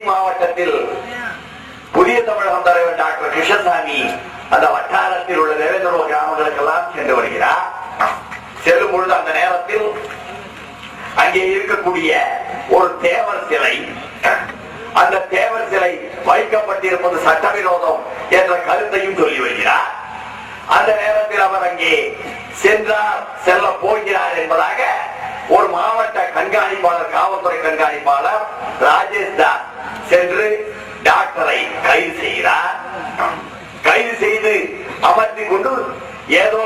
மாவட்டத்தில் புதிய தமிழகம் தலைவர் டாக்டர் கிருஷ்ணசாமி அந்த வட்டாரத்தில் உள்ள தேவேந்திரோ கிராமங்களுக்கெல்லாம் சென்று வருகிறார். செல்லும் பொழுது அந்த நேரத்தில் அங்கே இருக்கக்கூடிய ஒரு தேவர் சிலை அந்த தேவர் சிலை வைக்கப்பட்டிருப்பது சட்டவிரோதம் என்ற கருத்தையும் சொல்லி வருகிறார். அந்த நேரத்தில் அவர் அங்கே சென்றார் செல்ல போகிறார் என்பதாக ஒரு மாவட்ட கண்காணிப்பாளர் காவல்துறை கண்காணி ராஜேஷ் தாஸ் சென்று டாக்டரை கைது செய்கிறார் கைது செய்து அமர்த்தி கொண்டு ஏதோ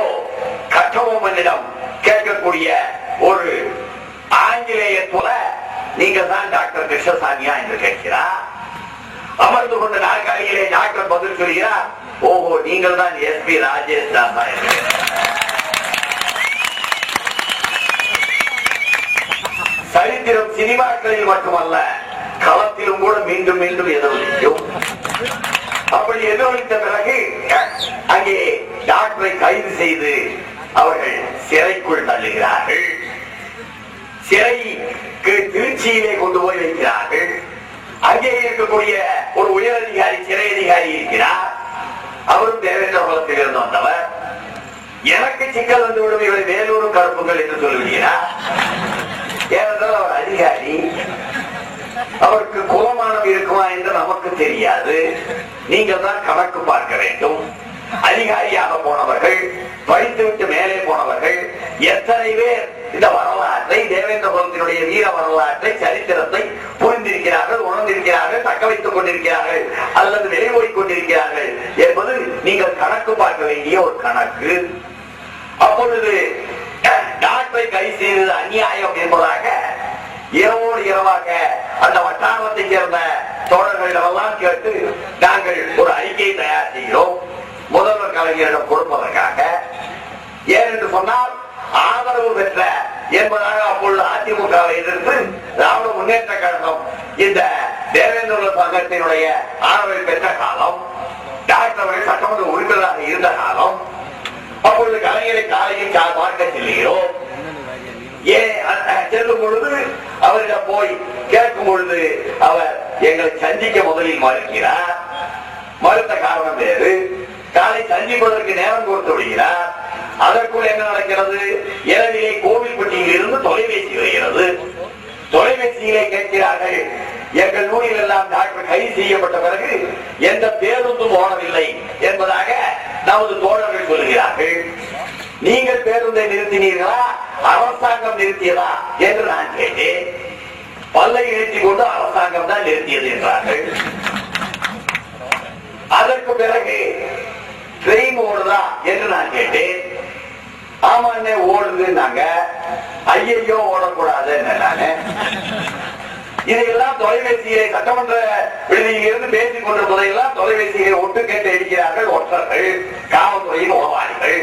கட்டபொம்மனிடம் கேட்கக்கூடிய ஒரு ஆங்கிலேயர் போல நீங்க தான் டாக்டர் கிருஷ்ணசாமியா என்று கேட்கிறார். அமர்ந்து கொண்ட நாற்காலியிலே டாக்டர் பதில் சொல்கிறார். ஓஹோ நீங்கள் தான் எஸ்பி ராஜேஷ் தாசா சரித்திரம் சினிமாக்களில் மட்டுமல்ல களத்திலும் கூட மீண்டும் மீண்டும் எதிரொலிக்கும் அப்படி எதிரொலித்த பிறகு அங்கே டாக்டரை கைது செய்து அவர்கள் சிறைக்குள் தள்ளுகிறார்கள். சிறைக்கு திருச்சியிலே கொண்டு போய் வைக்கிறார்கள். அங்கே இருக்கக்கூடிய ஒரு உயர் அதிகாரி சிறை அதிகாரி இருக்கிறார். அவரும் தேவேந்திர குலத்தில் இருந்து வந்தவர். எனக்கு சிக்கல் வந்து விடும் இவரை வேலூரும் கருப்புங்கள் என்று சொல்லுகிறார்? ஏனென்றால் அவர் அதிகாரி. அவருக்கு குலமானம் இருக்குமா என்று நமக்கு தெரியாது. நீங்கள் தான் கணக்கு பார்க்க வேண்டும். அதிகாரியாக போனவர்கள் படித்துவிட்டு மேலே போனவர்கள் எத்தனை பேர் இந்த வரலாற்றை தேவேந்திர குலத்தினுடைய வீர வரலாற்றை சரித்திரத்தை புரிந்திருக்கிறார்கள் உணர்ந்திருக்கிறார்கள் தக்க வைத்துக் கொண்டிருக்கிறார்கள் அல்லது வெளிமொழிக் கொண்டிருக்கிறார்கள் என்பது நீங்கள் கணக்கு பார்க்க வேண்டிய ஒரு கணக்கு. அப்பொழுது டாக்டரை கை செய்தது அநியாயம் என்பதாக இரவோடு இரவாக அந்த வட்டாரத்தை சேர்ந்த தோழர்களிடமெல்லாம் கேட்டு நாங்கள் ஒரு அறிக்கையை தயார் செய்கிறோம். முதல்வர் கலைஞரிடம் கொடுப்பதற்காக. ஏனென்று சொன்னால் ஆதரவு பெற்ற என்பதாக அப்பொழுது அதிமுக எதிர்த்து திராவிட முன்னேற்ற கழகம் இந்த தேவேந்திர சங்கத்தினுடைய ஆதரவை பெற்ற காலம் டாக்டர் அவர்கள் சட்டமன்ற உறுப்பினராக இருந்த காலம் அப்பொழுது கலைஞரை காலையில் கா- பார்க்க செல்கிறோம். ஏன் செல்லும் பொழுது அவரிடம் போய் கேட்கும் பொழுது அவர் எங்களை சந்திக்க முதலில் மறுக்கிறார். மறுத்த காரணம் வேறு. காலை சந்திப்பதற்கு நேரம் கொடுத்து விடுகிறார். அதற்குள் என்ன நடக்கிறது? இரவிலே கோவில்பட்டியில் இருந்து தொலைபேசி வருகிறது. தொலைபேசியிலே கேட்கிறார்கள் எங்கள் நூலில் எல்லாம் டாக்டர் கைது செய்யப்பட்ட பிறகு எந்த பேருந்தும் ஓடவில்லை என்பதாக நமது தோழர்கள் சொல்கிறார்கள் நீங்கள் பேருந்தை நிறுத்தினீர்களா? அரசாங்கம் நிறுத்தியதா? என்று நான் கேட்டேன். பல்லை நிறுத்தி கொண்டு அரசாங்கம் தான் நிறுத்தியது என்றார்கள். அதற்கு பிறகு ட்ரெயின் ஓடுதா என்று நான் கேட்டேன். ஆமா ஓடுதுன்னாங்க. ஐயையோ ஓடக்கூடாது நானு. இதையெல்லாம் தொலைபேசியை சட்டமன்ற விடுதியில் இருந்து பேசிக் முறையெல்லாம் தொலைபேசியை ஒட்டு கேட்டு அடிக்கிறார்கள் ஒற்றர்கள் காவல்துறையின் உளவாளிகள்.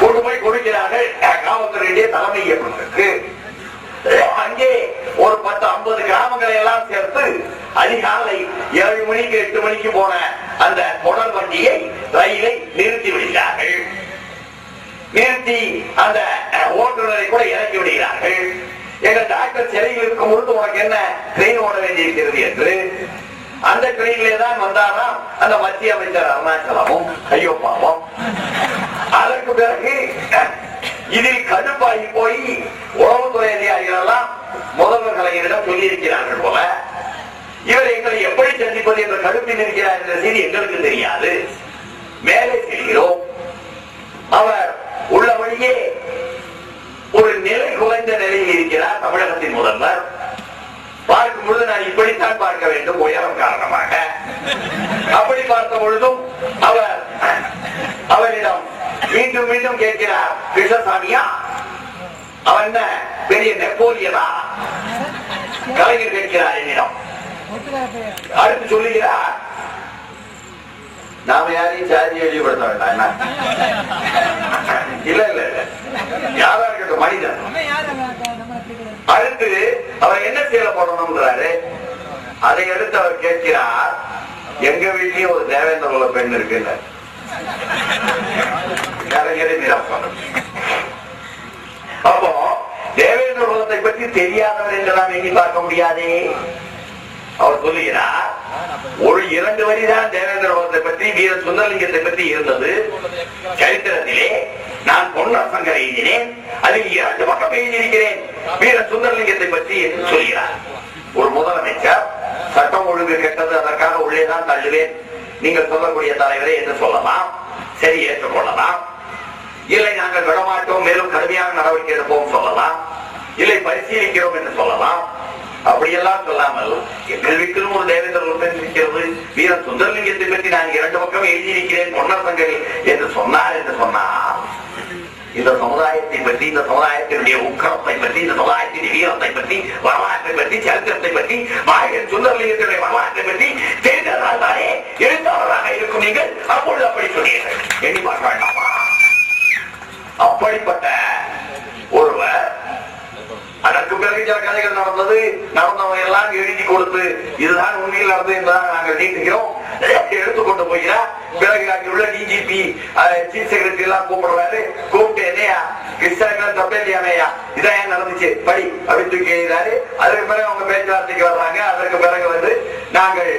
கொண்டு போய் கொடுக்கிறார்கள். காவல்துறையுடைய தலைமை இயக்குநருக்கு. அங்கே ஒரு பத்து ஐம்பது கிராமங்களை எல்லாம் சேர்த்து அதிகாலை ஏழு மணிக்கு எட்டு மணிக்கு போன அந்த குடல் வண்டியை ரயிலை நிறுத்தி விடுகிறார்கள். நிறுத்தி அந்த ஓட்டுநரை கூட இறக்கி விடுகிறார்கள். எங்கள் டாக்டர் சிறையில் இருக்கும் பொழுது உனக்கு என்ன ட்ரெயின் ஓட வேண்டியிருக்கிறது என்று? அந்த ட்ரெயினிலே தான் வந்தாராம் அந்த மத்திய அமைச்சர் அருணாச்சலமும். ஐயோ பாவம். அதற்கு பிறகு இதில் கடுப்பாகி போய் உளவுத்துறை அதிகாரிகள் எல்லாம் முதல்வர் கலைஞரிடம் சொல்லியிருக்கிறார்கள் எப்படி என்ற கடுப்பில் இருக்கிறார் என்ற செய்தி எங்களுக்கு தெரியாது. மேலே செல்கிறோம். அவர் உள்ள வழியே ஒரு நிலை குறைந்த நிலையில் இருக்கிறார் தமிழகத்தின் முதல்வர். பார்க்கும் பொழுது நான் இப்படித்தான் பார்க்க வேண்டும் உயரம் காரணமாக. அப்படி பார்த்த பொழுதும் அவர் அவரிடம் மீண்டும் மீண்டும் கேட்கிறார் கிருஷ்ணசாமியா அவன் பெரிய நெப்போலியனா? கலைஞர் கேட்கிறார் என்னிடம். அடுத்து சொல்லுகிறார் நாம யாரையும் சாதி வெளிப்படுத்த வேண்டாம்? இல்ல இல்ல இல்ல. யாரா இருக்கட்டும் மனிதன். அடுத்து அவர் என்ன செய்ய போடணும்ன்றாரு அதை எடுத்து அவர் கேட்கிறார் எங்க வீட்லயும் ஒரு தேவேந்திர உள்ள பெண் இருக்குல்ல அப்போ தேவேந்திர குலத்தை பற்றி தெரியாதவர் என்று நாம் எண்ணி பார்க்க முடியாதே? அவர் சொல்லுகிறார் ஒரு இரண்டு வரிதான் தேவேந்திர குலத்தை பற்றி வீர சுந்தரலிங்கத்தை பற்றி இருந்தது. சரித்திரத்திலே நான் பொன்னர் சங்கர் எழுதினேன் அதில் இரண்டு பக்கம் எழுதியிருக்கிறேன். வீர சுந்தரலிங்கத்தை பற்றி என்று சொல்கிறார். ஒரு முதலமைச்சர் சட்டம் ஒழுங்கு கெட்டது அதற்காக உள்ளேதான் தள்ளுவேன். நீங்கள் சொல்லக்கூடிய தலைவரே என்று சொல்லலாம். சரி ஏற்றுக்கொள்ளலாம். இல்லை நாங்கள் விடமாட்டோம் மேலும் கடுமையான நடவடிக்கை எடுப்போம் சொல்லலாம். இல்லை பரிசீலிக்கிறோம் என்று சொல்லலாம். அப்படியெல்லாம் சொல்லாமல் எங்கள் வீட்டிலும் ஒரு தேவேந்திர உறுப்பினர் இருக்கிறது. வீர சுந்தரலிங்கத்தை பற்றி நான் இரண்டு பக்கம் எழுதியிருக்கிறேன். பொன்னர் சங்கரி என்று சொன்னார் என்று சொன்னார் இந்த சமுதாயத்தை பற்றி இந்த சமுதாயத்தினுடைய உக்கரத்தை பற்றி இந்த சமுதாயத்தின் வீரத்தை பற்றி வரலாற்றை பற்றி சரித்திரத்தை பற்றி மாயன் சுந்தரலிங்கத்தினுடைய வரலாற்றை பற்றி தெரிந்ததால் தானே எழுத்த இருக்கும் நீங்கள் அப்பொழுது அப்படி சொன்னீர்கள் எண்ணி பார்க்க வேண்டாமா அப்படிப்பட்ட ஒருவர் அதற்கு பிறகு நடந்தது நடந்தவங்க எல்லாம் எழுதி கொடுத்து இதுதான் உண்மையில் நடந்தது என்பதாக நாங்கள் நீட்டுகிறோம் எடுத்துக்கொண்டு போகிறா பிறகு அங்கே உள்ள டிஜிபி சீஃப் செக்ரட்டரி எல்லாம் கூப்பிடுறாரு. கூப்பிட்டு என்னையா கிறிஸ்தான் தப்பே தப்பேலியானையா இதான் ஏன் நடந்துச்சு? படி அப்படின்னு தூக்கி எழுதினாரு அதற்கு பிறகு அவங்க பேச்சுவார்த்தைக்கு வர்றாங்க. அதற்கு பிறகு வந்து நாங்கள்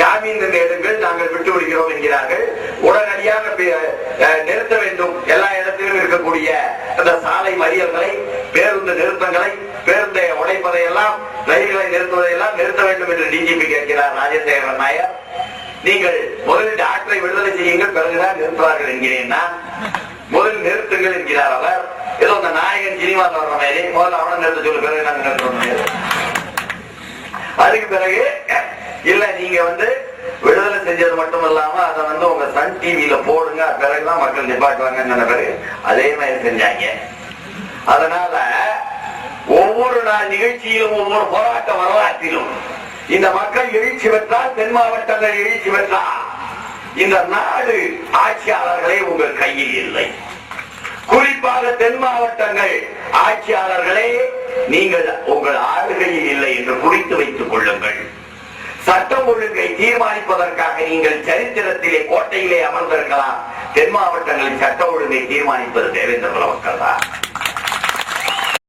ஜாமீன் எடுங்கள் நாங்கள் விட்டு விடுகிறோம் என்கிறார்கள். உடனடியாக நிறுத்த வேண்டும். எல்லா இடத்திலும் இருக்கக்கூடிய அந்த சாலை மறியல்களை என்று டிஜிபி கேட்கிறார் ராஜசேகரன் நாயர். நீங்கள் முதலில் டாக்டரை விடுதலை செய்யுங்கள் பிறகுதான் நிறுத்துவார்கள் என்கிறேன் நான். முதலில் நிறுத்துங்கள் என்கிறார் அவர். ஏதோ அந்த நாயகன் சினிமாவில் வர்ற மாதிரி முதல்ல அவனை நிறுத்த சொல்லு பிறகு நாங்கள் நிறுத்தணும் அதுக்கு பிறகு இல்ல நீங்க வந்து விடுதலை செஞ்சது மட்டும் இல்லாம அதை வந்து உங்க சன் டிவியில போடுங்க பிறகுதான் மக்கள் நிப்பாட்டுவாங்கன்னு பிறகு அதே மாதிரி செஞ்சாங்க. அதனால ஒவ்வொரு நாள் நிகழ்ச்சியிலும் ஒவ்வொரு போராட்ட வரலாற்றிலும் இந்த மக்கள் எழுச்சி பெற்றால் தென் மாவட்டங்கள் எழுச்சி பெற்றால் இந்த நாடு ஆட்சியாளர்களே உங்கள் கையில் இல்லை. குறிப்பாக தென் மாவட்டங்கள் ஆட்சியாளர்களே நீங்கள் உங்கள் ஆளுகையில் இல்லை என்று குறித்து வைத்துக் கொள்ளுங்கள். சட்டம் ஒழுங்கை தீர்மானிப்பதற்காக நீங்கள் சரித்திரத்திலே கோட்டையிலே அமர்ந்திருக்கலாம். தென் மாவட்டங்களில் சட்ட ஒழுங்கை தீர்மானிப்பது தேவேந்திர குல மக்கள் தான்.